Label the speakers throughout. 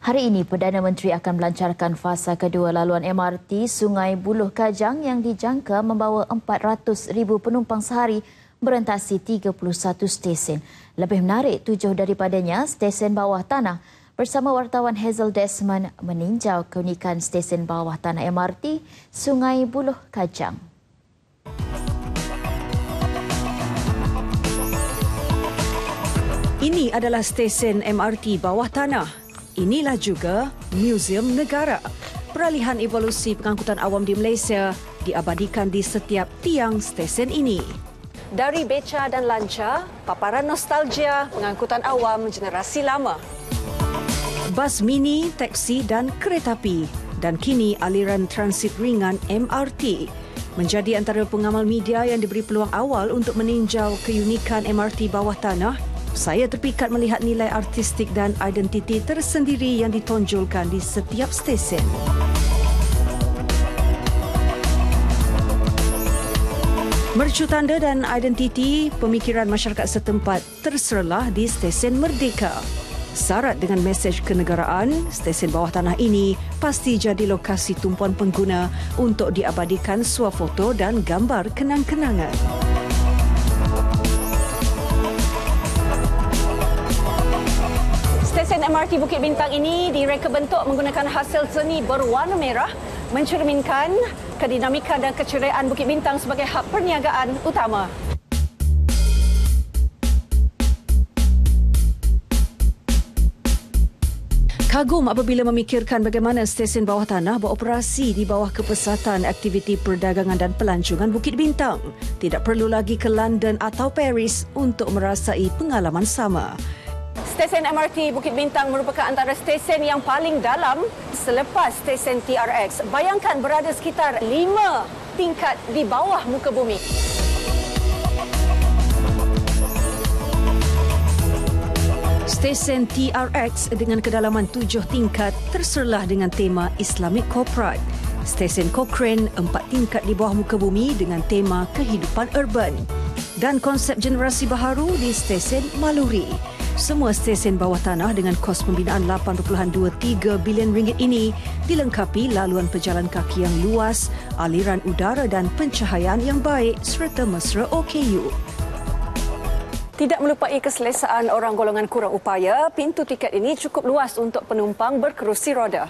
Speaker 1: Hari ini, Perdana Menteri akan melancarkan fasa kedua laluan MRT Sungai Buloh Kajang yang dijangka membawa 400,000 penumpang sehari berentasi 31 stesen. Lebih menarik, tujuh daripadanya stesen bawah tanah. Bersama wartawan Hazel Desmond meninjau keunikan stesen bawah tanah MRT Sungai Buloh Kajang.
Speaker 2: Ini adalah stesen MRT bawah tanah. Inilah juga Museum Negara. Peralihan evolusi pengangkutan awam di Malaysia diabadikan di setiap tiang stesen ini. Dari beca dan lancar, paparan nostalgia pengangkutan awam generasi lama. Bas mini, teksi dan kereta api dan kini aliran transit ringan MRT menjadi antara pengamal media yang diberi peluang awal untuk meninjau keunikan MRT bawah tanah saya terpikat melihat nilai artistik dan identiti tersendiri yang ditonjolkan di setiap stesen. Mercu tanda dan identiti pemikiran masyarakat setempat terserlah di stesen Merdeka. Syarat dengan mesej kenegaraan, stesen bawah tanah ini pasti jadi lokasi tumpuan pengguna untuk diabadikan swafoto dan gambar kenang-kenangan. Stesen MRT Bukit Bintang ini direka bentuk menggunakan hasil seni berwarna merah mencerminkan kedinamika dan keceriaan Bukit Bintang sebagai hub perniagaan utama. Kagum apabila memikirkan bagaimana stesen bawah tanah beroperasi di bawah kepesatan aktiviti perdagangan dan pelancongan Bukit Bintang. Tidak perlu lagi ke London atau Paris untuk merasai pengalaman sama. Stesen MRT Bukit Bintang merupakan antara stesen yang paling dalam selepas stesen TRX. Bayangkan berada sekitar lima tingkat di bawah muka bumi. Stesen TRX dengan kedalaman tujuh tingkat terserlah dengan tema Islamic Corporate. Stesen Cochrane empat tingkat di bawah muka bumi dengan tema kehidupan urban. Dan konsep generasi baharu di stesen Maluri. Semua stesen bawah tanah dengan kos pembinaan 8.23 bilion ringgit ini dilengkapi laluan pejalan kaki yang luas, aliran udara dan pencahayaan yang baik serta mesra OKU. Tidak melupai keselesaan orang golongan kurang upaya, pintu tiket ini cukup luas untuk penumpang berkerusi roda.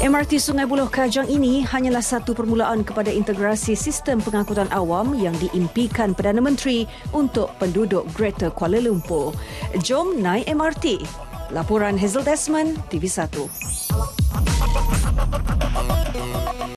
Speaker 2: MRT Sungai Buloh Kajang ini hanyalah satu permulaan kepada integrasi sistem pengangkutan awam yang diimpikan Perdana Menteri untuk penduduk Greater Kuala Lumpur. Jom naik MRT. Laporan Hazel Desmond, TV1.